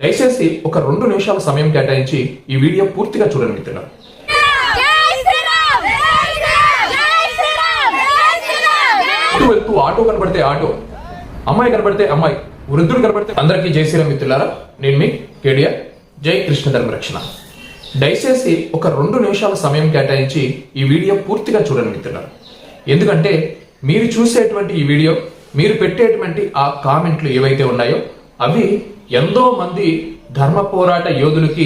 దయచేసి ఒక రెండు నిమిషాల సమయం కేటాయించి ఈ వీడియో పూర్తిగా చూడండి మిత్రులు వెళ్తూ ఆటో కనబడితే ఆటో అమ్మాయి కనబడితే అమ్మాయి వృద్ధుడు కనబడితే అందరికీ జై శ్రీరామ్ మిత్రులారా. నేను మీ కేడియా జై కృష్ణ ధర్మ రక్షణ. దయచేసి ఒక రెండు నిమిషాల సమయం కేటాయించి ఈ వీడియో పూర్తిగా చూడండి మిత్రులారా. ఎందుకంటే మీరు చూసేటువంటి ఈ వీడియో మీరు పెట్టేటువంటి ఆ కామెంట్లు ఏవైతే ఉన్నాయో అవి ఎంతో మంది ధర్మ పోరాట యోధులకి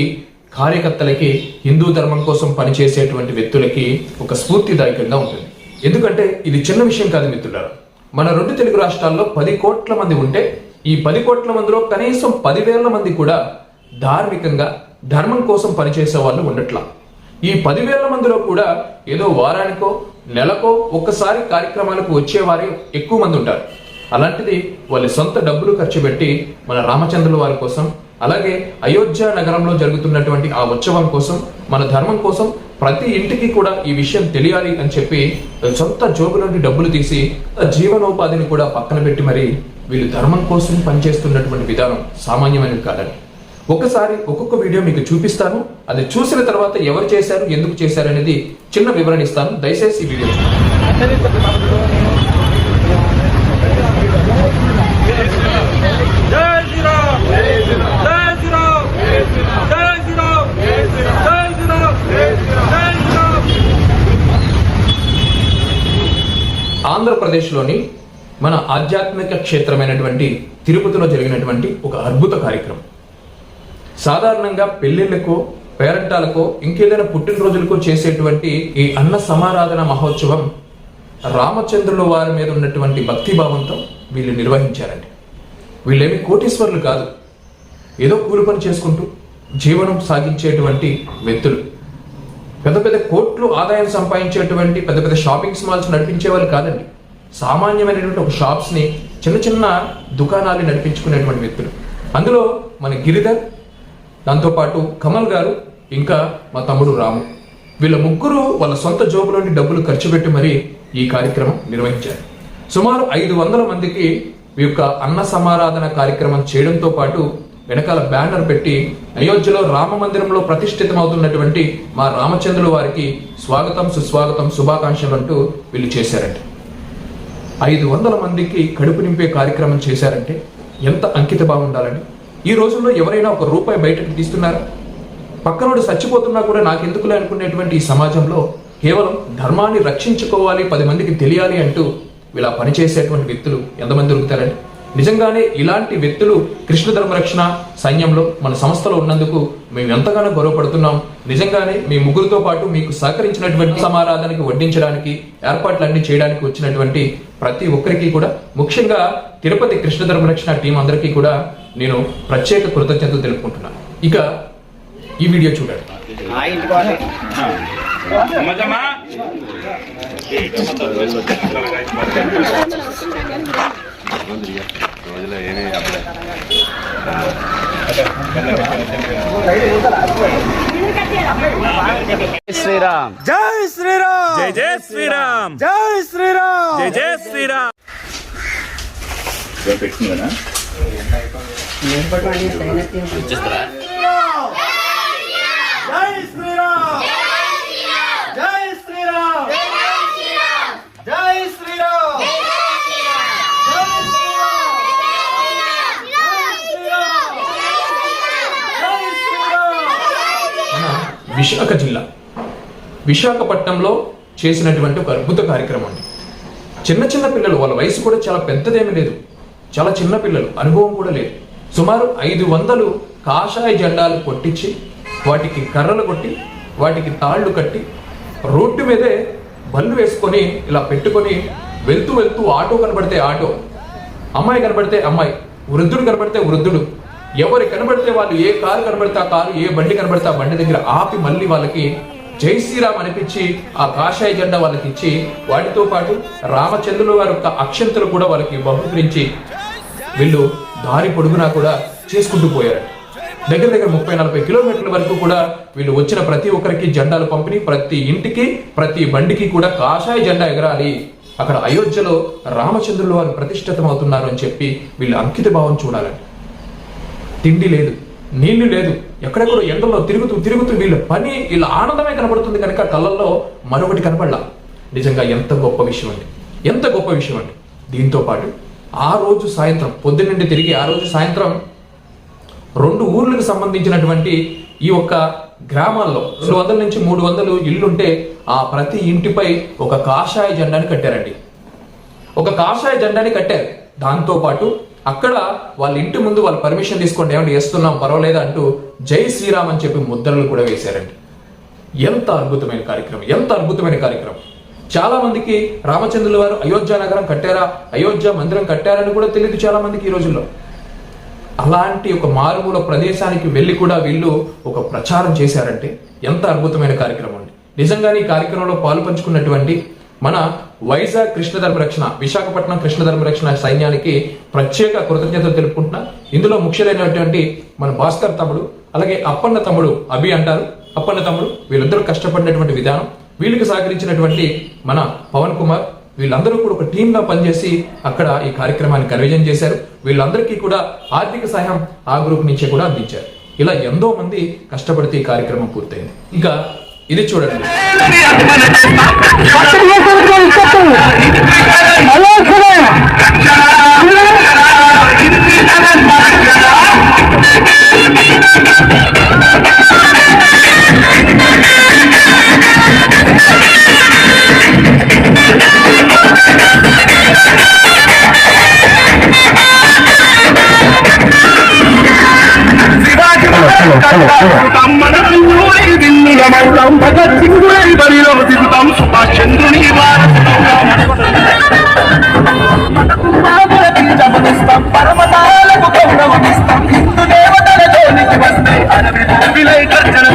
కార్యకర్తలకి హిందూ ధర్మం కోసం పనిచేసేటువంటి వ్యక్తులకి ఒక స్ఫూర్తిదాయకంగా ఉంటుంది. ఎందుకంటే ఇది చిన్న విషయం కాదు మిత్రులారా. మన రెండు తెలుగు రాష్ట్రాల్లో పది కోట్ల మంది ఉంటే ఈ పది కోట్ల మందిలో కనీసం పదివేల మంది కూడా ధార్మికంగా ధర్మం కోసం పనిచేసే వాళ్ళు ఉండట్లా. ఈ పదివేల మందిలో కూడా ఏదో వారానికో నెలకో ఒక్కసారి కార్యక్రమాలకు వచ్చేవారే ఎక్కువ మంది ఉంటారు. అలాంటిది వాళ్ళ సొంత డబ్బులు ఖర్చు పెట్టి మన రామచంద్రుల వారి కోసం అలాగే అయోధ్య నగరంలో జరుగుతున్నటువంటి ఆ ఉత్సవం కోసం మన ధర్మం కోసం ప్రతి ఇంటికి కూడా ఈ విషయం తెలియాలి అని చెప్పి సొంత జోబులోని డబ్బులు తీసి ఆ జీవనోపాధిని కూడా పక్కన పెట్టి మరి వీళ్ళు ధర్మం కోసం పనిచేస్తున్నటువంటి విధానం సామాన్యమైనది కాదని. ఒకసారి ఒక్కొక్క వీడియో మీకు చూపిస్తాను. అది చూసిన తర్వాత ఎవరు చేశారు ఎందుకు చేశారు అనేది చిన్న వివరణ ఇస్తాను. దయచేసి ఈ వీడియో చూడండి. జై శ్రీరామ్ జై శ్రీరామ్ జై శ్రీరామ్ జై శ్రీరామ్ జై శ్రీరామ్ ఆంధ్రప్రదేశ్లోని మన ఆధ్యాత్మిక క్షేత్రమైనటువంటి తిరుపతిలో జరిగినటువంటి ఒక అద్భుత కార్యక్రమం. సాధారణంగా పెళ్ళిళ్ళకు పేరంటాలకో ఇంకేదైనా పుట్టినరోజులకో చేసేటువంటి ఈ అన్న సమారాధన మహోత్సవం రామచంద్రుల వారి మీద ఉన్నటువంటి భక్తిభావంతో వీళ్ళు నిర్వహించారండి. వీళ్ళేమి కోటీశ్వరులు కాదు. ఏదో కూలి పని చేసుకుంటూ జీవనం సాగించేటువంటి వ్యక్తులు. పెద్ద పెద్ద కోట్లు ఆదాయం సంపాదించేటువంటి పెద్ద పెద్ద షాపింగ్ మాల్స్ నడిపించే వాళ్ళు కాదండి. సామాన్యమైనటువంటి ఒక షాప్స్ని చిన్న చిన్న దుకాణాలు నడిపించుకునేటువంటి వ్యక్తులు. అందులో మన గిరిధర్ దాంతోపాటు కమల్ గారు ఇంకా మా తమ్ముడు రాము. వీళ్ళ ముగ్గురు వాళ్ళ సొంత జోబులోని డబ్బులు ఖర్చు పెట్టి మరీ ఈ కార్యక్రమం నిర్వహించారు. సుమారు ఐదు వందల మందికి ఈ యొక్క అన్న సమారాధన కార్యక్రమం చేయడంతో పాటు వెనకాల బ్యానర్ పెట్టి అయోధ్యలో రామ మందిరంలో ప్రతిష్ఠితమవుతున్నటువంటి మా రామచంద్రుల వారికి స్వాగతం సుస్వాగతం శుభాకాంక్షలు అంటూ వీళ్ళు చేశారంట ఐదు వందల మందికి కడుపు నింపే కార్యక్రమం చేశారంటే ఎంత అంకిత భావం ఈ రోజుల్లో ఎవరైనా ఒక రూపాయి బయటకు తీస్తున్నారా? పక్కనోడు చచ్చిపోతున్నా కూడా నాకెందుకులే అనుకునేటువంటి ఈ సమాజంలో కేవలం ధర్మాన్ని రక్షించుకోవాలి పది మందికి తెలియాలి అంటూ ఇలా పనిచేసేటువంటి వ్యక్తులు ఎంతమంది దొరుకుతారండి? నిజంగానే ఇలాంటి వ్యక్తులు కృష్ణ ధర్మరక్షణ సైన్యంలో మన సంస్థలో ఉన్నందుకు మేము ఎంతగానో గౌరవపడుతున్నాం. నిజంగానే మీ ముగ్గురితో పాటు మీకు సహకరించినటువంటి సమారాధనకి వడ్డించడానికి ఏర్పాట్లన్నీ చేయడానికి వచ్చినటువంటి ప్రతి ఒక్కరికి కూడా ముఖ్యంగా తిరుపతి కృష్ణ ధర్మరక్షణ టీం అందరికీ కూడా నేను ప్రత్యేక కృతజ్ఞతలు తెలుపుకుంటున్నాను. ఇక ఈ వీడియో చూడండి. మజమా శ్రీరామ్. జై శ్రీరామ్. జై జై శ్రీరామ్. జై శ్రీరామ్. జై జై శ్రీరామ్. జై శ్రీరామ్ జై శ్రీరామ్ జై శ్రీరామ్ మన విశాఖ జిల్లా విశాఖపట్నంలో చేసినటువంటి ఒక అద్భుత కార్యక్రమం అండి. చిన్న చిన్న పిల్లలు వాళ్ళ వయసు కూడా చాలా పెద్దదేమీ లేదు. చాలా చిన్న పిల్లలు అనుభవం కూడా లేదు. సుమారు ఐదు వందలు కాషాయ జెండాలు కొట్టించి వాటికి కర్రలు కొట్టి వాటికి తాళ్ళు కట్టి రోడ్డు మీదే బళ్ళు వేసుకొని ఇలా పెట్టుకొని వెళ్తూ వెళ్తూ ఆటో కనబడితే ఆటో అమ్మాయి కనబడితే అమ్మాయి వృద్ధుడు కనబడితే వృద్ధుడు ఎవరు కనబడితే వాళ్ళు ఏ కారు కనబడితే ఆ కారు ఏ బండి కనబడితే ఆ బండి దగ్గర ఆపి మళ్ళీ వాళ్ళకి జై శ్రీరామ్ అనిపించి ఆ కాషాయ జెండా వాళ్ళకి ఇచ్చి వాటితో పాటు రామచంద్రుల వారి యొక్క అక్షంతలు కూడా వాళ్ళకి బహుకరించి వీళ్ళు దారి పొడుగునా కూడా చేసుకుంటూ పోయారు. దగ్గర దగ్గర ముప్పై నలభై కిలోమీటర్ల వరకు కూడా వీళ్ళు వచ్చిన ప్రతి ఒక్కరికి జెండాలు పంపిణీ ప్రతి ఇంటికి ప్రతి బండికి కూడా కాషాయ జెండా ఎగరాలి. అక్కడ అయోధ్యలో రామచంద్రుల వారు ప్రతిష్ఠితం అవుతున్నారు అని చెప్పి వీళ్ళు అంకిత భావం చూడాలండి. తిండి లేదు నీళ్ళు లేదు. ఎక్కడెక్కడో ఎండలో తిరుగుతూ తిరుగుతూ వీళ్ళ పని వీళ్ళ ఆనందమే కనబడుతుంది కనుక కళ్ళల్లో మరొకటి కనపడలా. నిజంగా ఎంత గొప్ప విషయం అండి. ఎంత గొప్ప విషయం అండి. దీంతో పాటు ఆ రోజు సాయంత్రం పొద్దున్నండి తిరిగి ఆ రోజు సాయంత్రం రెండు ఊర్లకు సంబంధించినటువంటి ఈ ఒక్క గ్రామాల్లో రెండు వందల నుంచి మూడు వందలు ఇల్లుంటే ఆ ప్రతి ఇంటిపై ఒక కాషాయ జెండాని కట్టారండి. ఒక కాషాయ జెండాని కట్టారు. దాంతో పాటు అక్కడ వాళ్ళ ఇంటి ముందు వాళ్ళు పర్మిషన్ తీసుకోండి ఏమంటే వేస్తున్నాం పర్వాలేదు అంటూ జై శ్రీరామ్ అని చెప్పి ముద్రలు కూడా వేశారండి. ఎంత అద్భుతమైన కార్యక్రమం ఎంత అద్భుతమైన కార్యక్రమం. చాలా మందికి రామచంద్రుల వారు అయోధ్య నగరం కట్టారా అయోధ్య మందిరం కట్టారని కూడా తెలియదు చాలా మందికి ఈ రోజుల్లో. అలాంటి ఒక మారుమూల ప్రదేశానికి వెళ్ళి కూడా వీళ్ళు ఒక ప్రచారం చేశారంటే ఎంత అద్భుతమైన కార్యక్రమం అండి. నిజంగానే ఈ కార్యక్రమంలో పాలు పంచుకున్నటువంటి మన వైజాగ్ కృష్ణ ధర్మరక్షణ విశాఖపట్నం కృష్ణ ధర్మరక్షణ సైన్యానికి ప్రత్యేక కృతజ్ఞతలు తెలుపుకుంటున్నా. ఇందులో ముఖ్యులైనటువంటి మన భాస్కర్ తమ్ముడు అలాగే అప్పన్న తమ్ముడు అభి అంటారు. అప్పన్న తమ్ముడు వీళ్ళందరూ కష్టపడినటువంటి విధానం. వీళ్ళకి సహకరించినటువంటి మన పవన్ కుమార్ వీళ్ళందరూ కూడా ఒక టీమ్గా పనిచేసి అక్కడ ఈ కార్యక్రమాన్ని కన్విజన్ చేశారు. వీళ్ళందరికీ కూడా ఆర్థిక సహాయం ఆ గ్రూప్ నుంచే కూడా అందించారు. ఇలా ఎంతో మంది కష్టపడితే ఈ కార్యక్రమం పూర్తయింది. ఇంకా ఇది చూడండి భగత్ సింగులై బరిలో దిగుతాం సుభాష్ చంద్రుని పరమతాలకు గౌరవమిస్తాం హిందూ వస్తే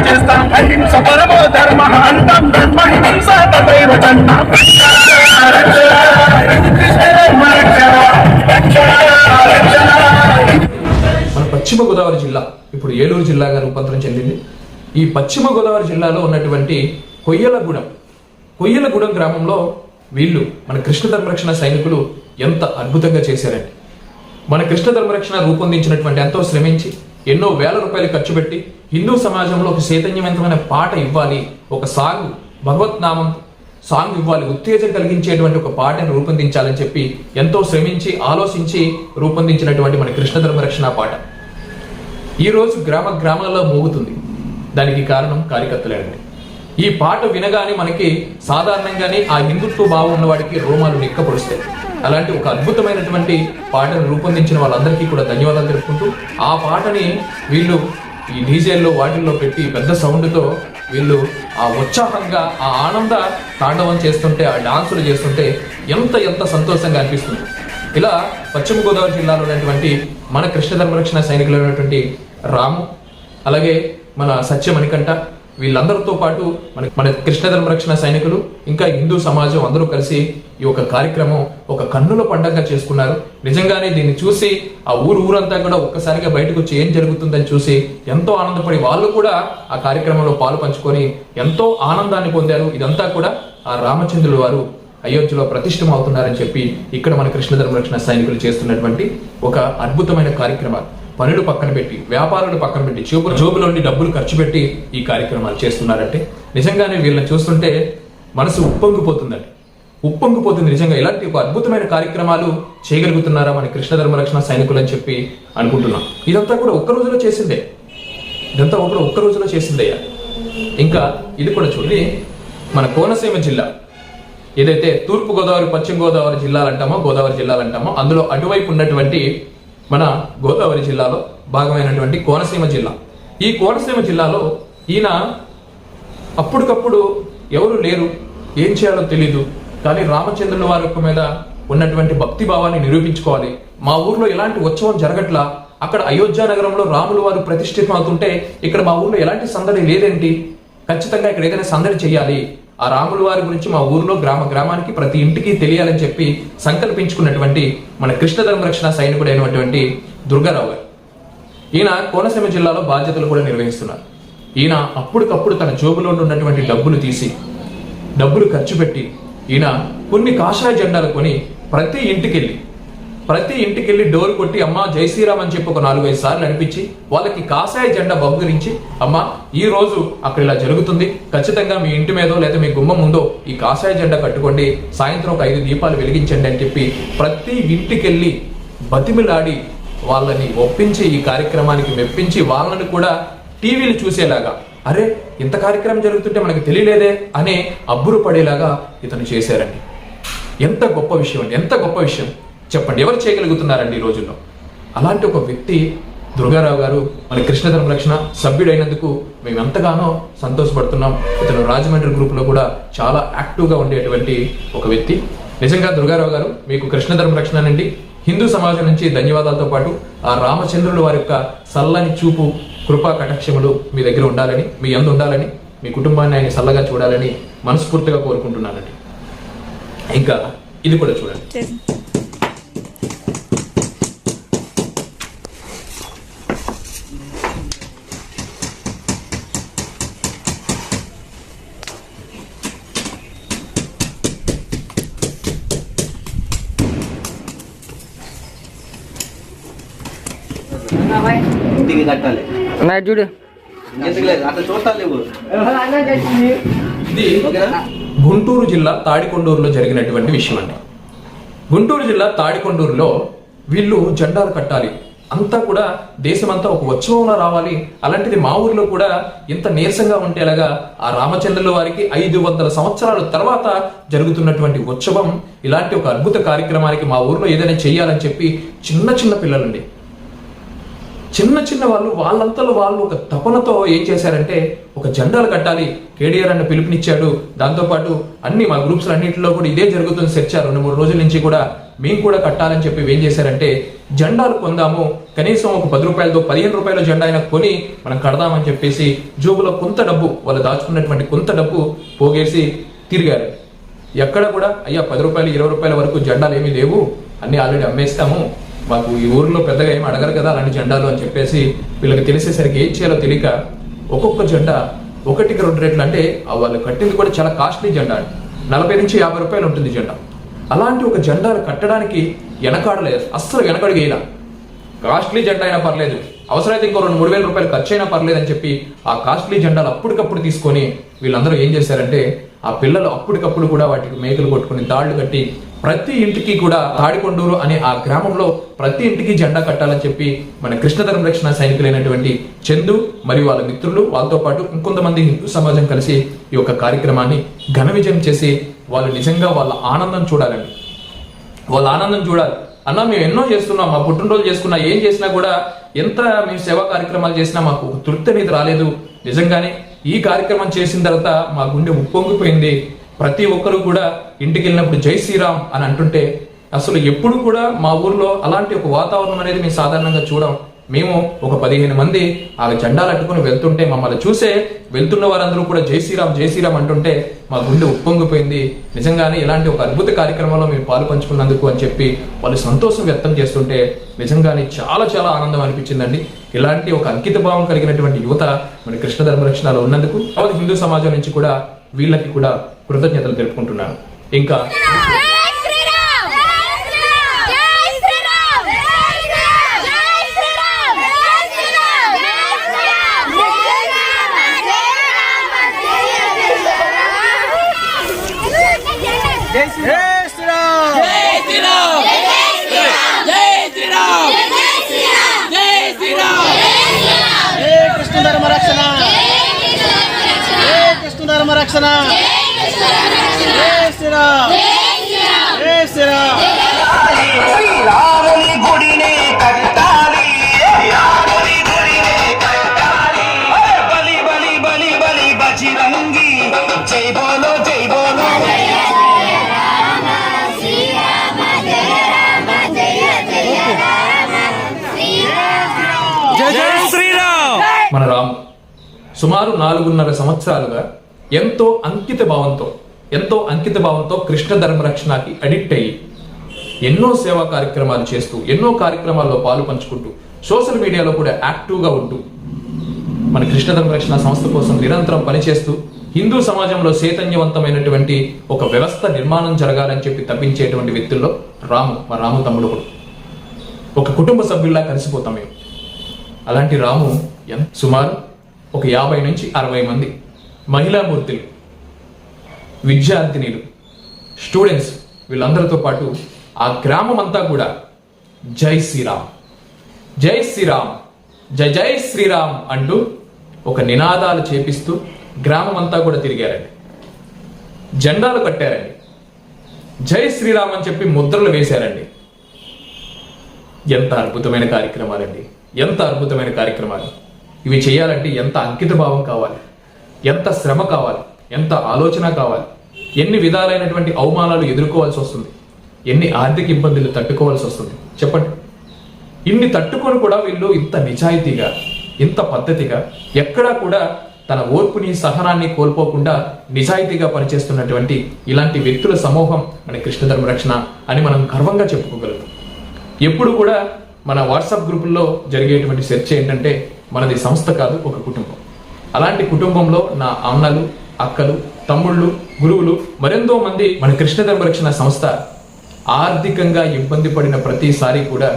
చేస్తాం అహింస పరమో ధర్మ అంతం ధర్మ హింస తదైవ మన పశ్చిమ గోదావరి జిల్లా ఇప్పుడు ఏలూరు జిల్లాగా రూపాంతరం చెందింది. ఈ పశ్చిమ గోదావరి జిల్లాలో ఉన్నటువంటి కొయ్యలగూడెం. కొయ్యలగూడెం గ్రామంలో వీళ్ళు మన కృష్ణ ధర్మరక్షణ సైనికులు ఎంత అద్భుతంగా చేశారండి. మన కృష్ణ ధర్మరక్షణ రూపొందించినటువంటి ఎంతో శ్రమించి ఎన్నో వేల రూపాయలు ఖర్చు పెట్టి హిందూ సమాజంలో ఒక చైతన్యవంతమైన పాట ఇవ్వాలి ఒక సాంగ్ భగవత్నామం సాంగ్ ఇవ్వాలి ఉత్తేజం కలిగించేటువంటి ఒక పాటను రూపొందించాలని చెప్పి ఎంతో శ్రమించి ఆలోచించి రూపొందించినటువంటి మన కృష్ణ ధర్మరక్షణ పాట. ఈ రోజు గ్రామ గ్రామాల్లో మోగుతుంది. దానికి కారణం కార్యకర్తలేనండి ఈ పాట వినగానే మనకి సాధారణంగానే ఆ హిందుత్వ భావం ఉన్న వాడికి రోమాలు నిక్కపొడుస్తాయి. అలాంటి ఒక అద్భుతమైనటువంటి పాటను రూపొందించిన వాళ్ళందరికీ కూడా ధన్యవాదాలు తెలుపుకుంటూ ఆ పాటని వీళ్ళు ఈ డీజేల్లో వాటిల్లో పెట్టి పెద్ద సౌండ్తో వీళ్ళు ఆ ఉత్సాహంగా ఆ ఆనంద తాండవం చేస్తుంటే ఆ డాన్సులు చేస్తుంటే ఎంత ఎంత సంతోషంగా అనిపిస్తుంది. ఇలా పశ్చిమ గోదావరి జిల్లాలో ఉన్నటువంటి మన కృష్ణ ధర్మరక్షణ సైనికులు అయినటువంటి రాము అలాగే మన సత్య మణికంఠ వీళ్ళందరితో పాటు మన మన కృష్ణ ధర్మరక్షణ సైనికులు ఇంకా హిందూ సమాజం అందరూ కలిసి ఈ ఒక కార్యక్రమం ఒక కన్నుల పండగగా చేసుకున్నారు. నిజంగానే దీన్ని చూసి ఆ ఊరు ఊరంతా కూడా ఒక్కసారిగా బయటకు వచ్చి ఏం జరుగుతుందని చూసి ఎంతో ఆనందపడి వాళ్ళు కూడా ఆ కార్యక్రమంలో పాలు పంచుకొని ఎంతో ఆనందాన్ని పొందారు. ఇదంతా కూడా ఆ రామచంద్రుల వారు అయోధ్యలో ప్రతిష్టం అవుతున్నారని చెప్పి ఇక్కడ మన కృష్ణ ధర్మరక్షణ సైనికులు చేస్తున్నటువంటి ఒక అద్భుతమైన కార్యక్రమాలు. పనులు పక్కన పెట్టి వ్యాపారాలు పక్కన పెట్టి జోబు జోబులోని డబ్బులు ఖర్చు పెట్టి ఈ కార్యక్రమాలు చేస్తున్నారంటే నిజంగానే వీళ్ళని చూస్తుంటే మనసు ఉప్పొంగిపోతుందండి. ఉప్పొంగిపోతుంది నిజంగా. ఇలాంటి ఒక అద్భుతమైన కార్యక్రమాలు చేయగలుగుతున్నారా మన కృష్ణ ధర్మరక్షణ సైనికులు అని చెప్పి అనుకుంటున్నాం. ఇదంతా కూడా ఒక్క రోజులో చేసిందే. ఇదంతా ఒక ఒక్క రోజులో చేసిందయ్యా ఇంకా ఇది కూడా చూడండి. మన కోనసీమ జిల్లా ఏదైతే తూర్పు గోదావరి పశ్చిమ గోదావరి జిల్లాలు అంటామో గోదావరి జిల్లాలు అంటామో అందులో అటువైపు ఉన్నటువంటి మన గోదావరి జిల్లాలో భాగమైనటువంటి కోనసీమ జిల్లా. ఈ కోనసీమ జిల్లాలో ఈయన అప్పటికప్పుడు ఎవరు లేరు ఏం చేయాలో తెలీదు. కానీ రామచంద్రుల వారి యొక్క మీద ఉన్నటువంటి భక్తి భావాన్ని నిరూపించుకోవాలి. మా ఊర్లో ఎలాంటి ఉత్సవం జరగట్లా? అక్కడ అయోధ్య నగరంలో రాములు వారు ప్రతిష్ఠితం అవుతుంటే ఇక్కడ మా ఊర్లో ఎలాంటి సందడి లేదేంటి? ఖచ్చితంగా ఇక్కడ ఏదైనా సందడి చేయాలి. ఆ రాముల వారి గురించి మా ఊర్లో గ్రామ గ్రామానికి ప్రతి ఇంటికి తెలియాలని చెప్పి సంకల్పించుకున్నటువంటి మన కృష్ణ ధర్మరక్షణ సైనికుడు అయినటువంటి దుర్గారావు గారు. ఈయన కోనసీమ జిల్లాలో బాధ్యతలు కూడా నిర్వహిస్తున్నారు. ఈయన అప్పటికప్పుడు తన జోబులో ఉన్నటువంటి డబ్బులు తీసి డబ్బులు ఖర్చు పెట్టి ఈయన కొన్ని కాషాయ జెండాలు కొని ప్రతి ఇంటికి వెళ్ళి ప్రతి ఇంటికి వెళ్ళి డోర్ కొట్టి అమ్మ జై శ్రీరామ్ అని చెప్పి ఒక నాలుగైదు సార్లు అనిపించి వాళ్ళకి కాషాయ జెండా బహుకరించి అమ్మ ఈ రోజు అక్కడ ఇలా జరుగుతుంది. ఖచ్చితంగా మీ ఇంటి మీదో లేదా మీ గుమ్మం ముందో ఈ కాషాయ జెండా కట్టుకోండి. సాయంత్రం ఒక ఐదు దీపాలు వెలిగించండి అని చెప్పి ప్రతి ఇంటికి వెళ్ళి బతిమిలాడి వాళ్ళని ఒప్పించి ఈ కార్యక్రమానికి మెప్పించి వాళ్ళని కూడా టీవీలు చూసేలాగా అరే ఇంత కార్యక్రమం జరుగుతుంటే మనకు తెలియలేదే అనే అబ్బురు పడేలాగా ఇతను చేశారండి. ఎంత గొప్ప విషయం అండి ఎంత గొప్ప విషయం. చెప్పండి. ఎవరు చేయగలుగుతున్నారండి ఈ రోజుల్లో? అలాంటి ఒక వ్యక్తి దుర్గారావు గారు మన కృష్ణ రక్షణ సభ్యుడైనందుకు మేము ఎంతగానో సంతోషపడుతున్నాం. ఇతను రాజమండ్రి గ్రూప్లో కూడా చాలా యాక్టివ్గా ఉండేటువంటి ఒక వ్యక్తి. నిజంగా దుర్గారావు గారు మీకు కృష్ణ ధర్మరక్షణ నుండి హిందూ సమాజం నుంచి ధన్యవాదాలతో పాటు ఆ రామచంద్రుడు వారి యొక్క చల్లని చూపు కృపా కటాక్షములు మీ దగ్గర ఉండాలని మీ అందు ఉండాలని మీ కుటుంబాన్ని ఆయన చల్లగా చూడాలని మనస్ఫూర్తిగా కోరుకుంటున్నానండి. ఇంకా ఇది కూడా చూడండి. ఇంటికి కట్టాలి. నా చూడు. ఎందుకు లేదు అట్లా చూస్తాను లేవు. ఇది గుంటూరు జిల్లా తాడికొండూరులో జరిగినటువంటి విషయం అండి. గుంటూరు జిల్లా తాడికొండూరులో వీళ్ళు జెండాలు కట్టాలి. అంతా కూడా దేశమంతా ఒక ఉత్సవంలో రావాలి. అలాంటిది మా ఊర్లో కూడా ఇంత నీరసంగా ఉండేలాగా ఆ రామచంద్రుల వారికి ఐదు వందల సంవత్సరాల తర్వాత జరుగుతున్నటువంటి ఉత్సవం ఇలాంటి ఒక అద్భుత కార్యక్రమానికి మా ఊర్లో ఏదైనా చేయాలని చెప్పి చిన్న చిన్న పిల్లలండి. చిన్న చిన్న వాళ్ళు వాళ్ళంతలో వాళ్ళు ఒక తపనతో ఏం చేశారంటే ఒక జెండాలు కట్టాలి. కేడీఆర్ అన్న పిలుపునిచ్చాడు. దాంతోపాటు అన్ని మా గ్రూప్స్ అన్నింటిలో కూడా ఇదే జరుగుతుంది చర్చ రెండు మూడు రోజుల నుంచి కూడా మేము కూడా కట్టాలని చెప్పి ఏం చేశారంటే జెండాలు కొందాము. కనీసం ఒక పది రూపాయలతో పదిహేను రూపాయల జెండా అయినా కొని మనం కడదామని చెప్పేసి జోబులో కొంత డబ్బు వాళ్ళు దాచుకున్నటువంటి కొంత డబ్బు పోగేసి తిరిగారు. ఎక్కడ కూడా అయ్యా పది రూపాయలు ఇరవై రూపాయల వరకు జెండాలు ఏమీ లేవు. అన్ని ఆల్రెడీ అమ్మేస్తాము. మాకు ఈ ఊర్లో పెద్దగా ఏమి అడగరు కదా అలాంటి జెండాలు అని చెప్పేసి వీళ్ళకి తెలిసేసరికి ఏం చేయాలో తెలియక ఒక్కొక్క జెండా ఒకటికి రెండు రేట్లు అంటే వాళ్ళు కట్టింది కూడా చాలా కాస్ట్లీ జెండా అండి. నలభై నుంచి యాభై రూపాయలు ఉంటుంది జెండా. అలాంటి ఒక జెండాలు కట్టడానికి వెనకాడలేదు అస్సలు వెనకడుగేలా కాస్ట్లీ జెండా అయినా పర్లేదు. అవసరమైతే ఇంకో రెండు మూడు వేల రూపాయలు ఖర్చు అయినా పర్లేదని చెప్పి ఆ కాస్ట్లీ జెండాలు అప్పటికప్పుడు తీసుకొని వీళ్ళందరూ ఏం చేశారంటే ఆ పిల్లలు అప్పటికప్పుడు కూడా వాటికి మేకలు కొట్టుకుని తాళ్ళు కట్టి ప్రతి ఇంటికి కూడా తాడికొండూరు అనే ఆ గ్రామంలో ప్రతి ఇంటికి జెండా కట్టాలని చెప్పి మన కృష్ణధర్మ రక్షణ సైనికులైనటువంటి చందు మరియు వాళ్ళ మిత్రులు వాళ్ళతో పాటు ఇంకొంతమంది హిందూ సమాజం కలిసి ఈ యొక్క కార్యక్రమాన్ని ఘన విజయం చేసి వాళ్ళు నిజంగా వాళ్ళ ఆనందం చూడాలండి. వాళ్ళ ఆనందం చూడాలి. అన్న మేము ఎన్నో చేస్తున్నాం. మా పుట్టినరోజు చేసుకున్నా ఏం చేసినా కూడా ఎంత మేము సేవా కార్యక్రమాలు చేసినా మాకు తృప్తి అనేది రాలేదు. నిజంగానే ఈ కార్యక్రమం చేసిన తర్వాత మా గుండె ఉప్పొంగిపోయింది. ప్రతి ఒక్కరు కూడా ఇంటికి వెళ్ళినప్పుడు జై శ్రీరామ్ అని అంటుంటే అసలు ఎప్పుడు కూడా మా ఊర్లో అలాంటి ఒక వాతావరణం అనేది మేము సాధారణంగా చూడం. మేము ఒక పదిహేను మంది ఆ జెండాలు అట్టుకుని వెళ్తుంటే మమ్మల్ని చూసే వెళ్తున్న వారందరూ కూడా జై శ్రీరామ్ జై శ్రీరామ్ అంటుంటే మా గుండె ఉప్పొంగిపోయింది. నిజంగానే ఇలాంటి ఒక అద్భుత కార్యక్రమంలో మేము పాలు పంచుకున్నందుకు అని చెప్పి వాళ్ళు సంతోషం వ్యక్తం చేస్తుంటే నిజంగానే చాలా చాలా ఆనందం అనిపించిందండి. ఇలాంటి ఒక అంకిత భావం కలిగినటువంటి యువత మన కృష్ణ ధర్మరక్షణలో ఉన్నందుకు యావత్ హిందూ సమాజం నుంచి కూడా వీళ్ళకి కూడా కృతజ్ఞతలు తెలుపుకుంటున్నాను ఇంకా జై మన రాము సుమారు నాలుగున్నర సంవత్సరాలుగా ఎంతో అంకిత భావంతో ఎంతో అంకిత భావంతో కృష్ణ ధర్మ రక్షణకి అడిక్ట్ అయ్యి ఎన్నో సేవా కార్యక్రమాలు చేస్తూ ఎన్నో కార్యక్రమాల్లో పాలు పంచుకుంటూ సోషల్ మీడియాలో కూడా యాక్టివ్గా ఉంటూ మన కృష్ణ ధర్మ రక్షణ సంస్థ కోసం నిరంతరం పనిచేస్తూ హిందూ సమాజంలో చైతన్యవంతమైనటువంటి ఒక వ్యవస్థ నిర్మాణం జరగాలని చెప్పి తప్పించేటువంటి వ్యక్తుల్లో రాము మా రాము తమ్ముడు కూడా. ఒక కుటుంబ సభ్యుల్లా కలిసిపోతాం మేము. అలాంటి రాము ఎన్- సుమారు ఒక యాభై నుంచి అరవై మంది మహిళామూర్తులు విద్యార్థినిలు స్టూడెంట్స్ వీళ్ళందరితో పాటు ఆ గ్రామం అంతా కూడా జై శ్రీరామ్. జై శ్రీరామ్ జై జై శ్రీరామ్ అంటూ ఒక నినాదాలు చేపిస్తూ గ్రామం అంతా కూడా తిరిగారండి. జెండాలు కట్టారండి. జై శ్రీరామ్ అని చెప్పి ముద్రలు వేశారండి. ఎంత అద్భుతమైన కార్యక్రమాలండి. ఎంత అద్భుతమైన కార్యక్రమాలు. ఇవి చేయాలంటే ఎంత అంకిత భావం కావాలి. ఎంత శ్రమ కావాలి? ఎంత ఆలోచన కావాలి? ఎన్ని విధాలైనటువంటి అవమానాలు ఎదుర్కోవాల్సి వస్తుంది? ఎన్ని ఆర్థిక ఇబ్బందులు తట్టుకోవాల్సి వస్తుంది? చెప్పండి. ఇన్ని తట్టుకొని కూడా వీళ్ళు ఇంత నిజాయితీగా ఇంత పద్ధతిగా ఎక్కడా కూడా తన ఓర్పుని సహనాన్ని కోల్పోకుండా నిజాయితీగా పనిచేస్తున్నటువంటి ఇలాంటి వ్యక్తుల సమూహం మన కృష్ణధర్మ రక్షణ అని మనం గర్వంగా చెప్పుకోగలుగుతాం. ఎప్పుడు కూడా మన వాట్సాప్ గ్రూపుల్లో జరిగేటువంటి చర్చ ఏంటంటే మనది సంస్థ కాదు ఒక కుటుంబం. అలాంటి కుటుంబంలో నా అన్నలు అక్కలు తమ్ముళ్ళు గురువులు మరెంతో మంది మన కృష్ణ ధర్మరక్షణ సంస్థ ఆర్థికంగా ఇబ్బంది పడిన ప్రతిసారి కూడా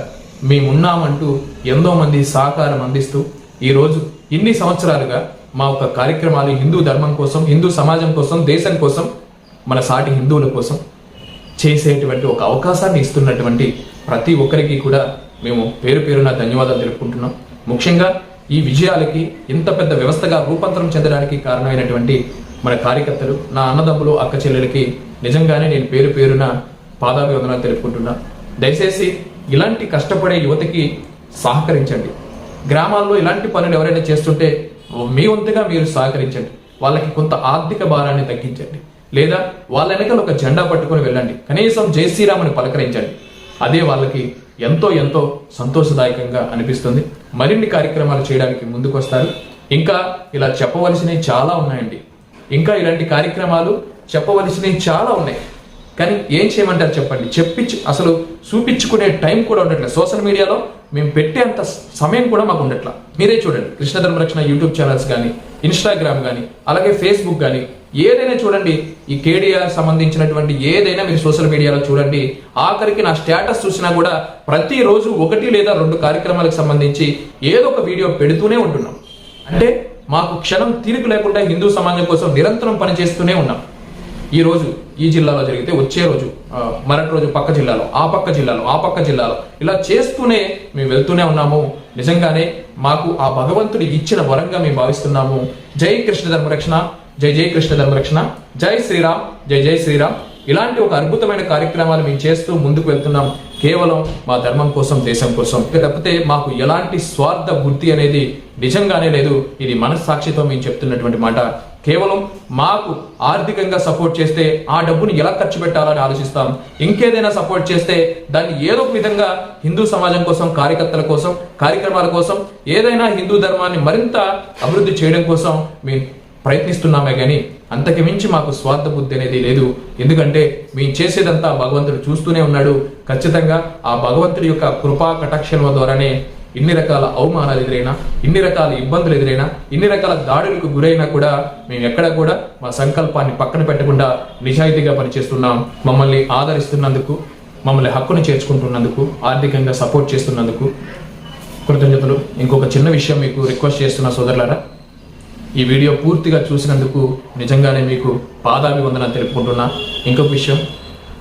మేమున్నామంటూ ఎంతో మంది సహకారం అందిస్తూ ఈరోజు ఇన్ని సంవత్సరాలుగా మా యొక్క కార్యక్రమాలు హిందూ ధర్మం కోసం హిందూ సమాజం కోసం దేశం కోసం మన సాటి హిందువుల కోసం చేసేటువంటి ఒక అవకాశాన్ని ఇస్తున్నటువంటి ప్రతి ఒక్కరికి కూడా మేము పేరు పేరున ధన్యవాదాలు తెలుపుకుంటున్నాం. ముఖ్యంగా ఈ విజయాలకి ఇంత పెద్ద వ్యవస్థగా రూపాంతరం చెందడానికి కారణమైనటువంటి మన కార్యకర్తలు నా అన్నదమ్ములు అక్క చెల్లెలకి నిజంగానే నేను పేరు పేరున పాదాభివందనాలు తెలుపుకుంటున్నా. దయచేసి ఇలాంటి కష్టపడే యువతకి సహకరించండి. గ్రామాల్లో ఇలాంటి పనులు ఎవరైనా చేస్తుంటే మీ వంతుగా మీరు సహకరించండి. వాళ్ళకి కొంత ఆర్థిక భారాన్ని తగ్గించండి. లేదా వాళ్ళ వెనకాల ఒక జెండా పట్టుకొని వెళ్ళండి. కనీసం జై శ్రీరామ్ అని పలకరించండి. అదే వాళ్ళకి ఎంతో ఎంతో సంతోషదాయకంగా అనిపిస్తుంది. మరిన్ని కార్యక్రమాలు చేయడానికి ముందుకు వస్తారు ఇంకా ఇలా చెప్పవలసినవి చాలా ఉన్నాయండి. ఇంకా ఇలాంటి కార్యక్రమాలు చెప్పవలసినవి చాలా ఉన్నాయి. కానీ ఏం చేయమంటారు చెప్పండి? చెప్పించు అసలు చూపించుకునే టైం కూడా ఉండట్లేదు సోషల్ మీడియాలో మేము పెట్టేంత సమయం కూడా మాకు ఉండట్లా. మీరే చూడండి. కృష్ణ ధర్మరక్షణ యూట్యూబ్ ఛానల్స్ కానీ ఇన్స్టాగ్రామ్ కానీ అలాగే ఫేస్బుక్ కానీ ఏదైనా చూడండి ఈ కేడిఆర్ సంబంధించినటువంటి ఏదైనా మీరు సోషల్ మీడియాలో చూడండి ఆఖరికి నా స్టేటస్ చూసినా కూడా ప్రతిరోజు ఒకటి లేదా రెండు కార్యక్రమాలకు సంబంధించి ఏదో ఒక వీడియో పెడుతూనే ఉంటున్నాం. అంటే మాకు క్షణం తీరిక లేకుండా హిందూ సమాజం కోసం నిరంతరం పనిచేస్తూనే ఉన్నాం. ఈ రోజు ఈ జిల్లాలో జరిగితే వచ్చే రోజు మరటి రోజు పక్క జిల్లాలో ఆ పక్క జిల్లాలో ఆ పక్క జిల్లాలో ఇలా చేస్తూనే మేము వెళ్తూనే ఉన్నాము. నిజంగానే మాకు ఆ భగవంతుడి ఇచ్చిన వరంగా మేము భావిస్తున్నాము. జై కృష్ణ ధర్మరక్షణ జై జై కృష్ణ ధర్మరక్షణ జై శ్రీరామ్ జై జై శ్రీరామ్. ఇలాంటి ఒక అద్భుతమైన కార్యక్రమాలు మేము చేస్తూ ముందుకు వెళ్తున్నాం. కేవలం మా ధర్మం కోసం దేశం కోసం. ఇక తప్పితే మాకు ఎలాంటి స్వార్థ బుద్ధి అనేది నిజంగానే లేదు. ఇది మనస్సాక్షితో మేము చెప్తున్నటువంటి మాట. కేవలం మాకు ఆర్థికంగా సపోర్ట్ చేస్తే ఆ డబ్బును ఎలా ఖర్చు పెట్టాలని ఆలోచిస్తాం. ఇంకేదైనా సపోర్ట్ చేస్తే దాన్ని ఏదో ఒక విధంగా హిందూ సమాజం కోసం కార్యకర్తల కోసం కార్యక్రమాల కోసం ఏదైనా హిందూ ధర్మాన్ని మరింత అభివృద్ధి చేయడం కోసం మేము ప్రయత్నిస్తున్నామే కానీ అంతకి మించి మాకు స్వార్థ బుద్ధి అనేది లేదు. ఎందుకంటే మేము చేసేదంతా భగవంతుడు చూస్తూనే ఉన్నాడు. ఖచ్చితంగా ఆ భగవంతుడి యొక్క కృపా కటాక్షల ద్వారానే ఇన్ని రకాల అవమానాలు ఎదురైనా ఇన్ని రకాల ఇబ్బందులు ఎదురైనా ఇన్ని రకాల దాడులకు గురైనా కూడా మేము ఎక్కడ కూడా మా సంకల్పాన్ని పక్కన పెట్టకుండా నిజాయితీగా పనిచేస్తున్నాం. మమ్మల్ని ఆదరిస్తున్నందుకు మమ్మల్ని హక్కును చేర్చుకుంటున్నందుకు ఆర్థికంగా సపోర్ట్ చేస్తున్నందుకు కృతజ్ఞతలు. ఇంకొక చిన్న విషయం మీకు రిక్వెస్ట్ చేస్తున్న సోదరులారా. ఈ వీడియో పూర్తిగా చూసినందుకు నిజంగానే మీకు పాదాభివందన తెలుపుకుంటున్నా. ఇంకొక విషయం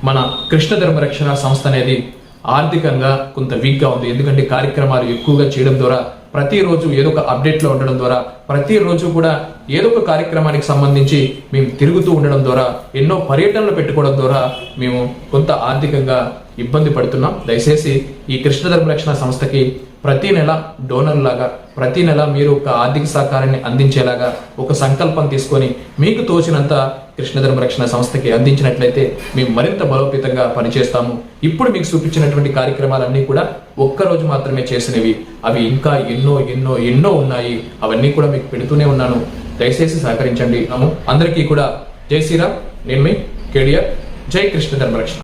మన కృష్ణ ధర్మరక్షణ సంస్థ అనేది ఆర్థికంగా కొంత వీక్గా ఉంది. ఎందుకంటే కార్యక్రమాలు ఎక్కువగా చేయడం ద్వారా ప్రతిరోజు ఏదో ఒక అప్డేట్లో ఉండడం ద్వారా ప్రతిరోజు కూడా ఏదో ఒక కార్యక్రమానికి సంబంధించి మేము తిరుగుతూ ఉండడం ద్వారా ఎన్నో పర్యటనలు పెట్టుకోవడం ద్వారా మేము కొంత ఆర్థికంగా ఇబ్బంది పడుతున్నాం. దయచేసి ఈ కృష్ణ ధర్మరక్షణ సంస్థకి ప్రతి నెల డోనర్ లాగా ప్రతి నెల మీరు ఒక ఆర్థిక సహకారాన్ని అందించేలాగా ఒక సంకల్పం తీసుకొని మీకు తోచినంత కృష్ణధర్మ రక్షణ సంస్థకి అందించినట్లయితే మేము మరింత బలోపేతంగా పనిచేస్తాము. ఇప్పుడు మీకు చూపించినటువంటి కార్యక్రమాలన్నీ కూడా ఒక్కరోజు మాత్రమే చేసినవి. అవి ఇంకా ఎన్నో ఎన్నో ఎన్నో ఉన్నాయి. అవన్నీ కూడా మీకు పెడుతూనే ఉన్నాను. దయచేసి సహకరించండి. అందరికీ కూడా జై శ్రీరామ్. నేను మీ కేడియర్. జై కృష్ణ ధర్మరక్షణ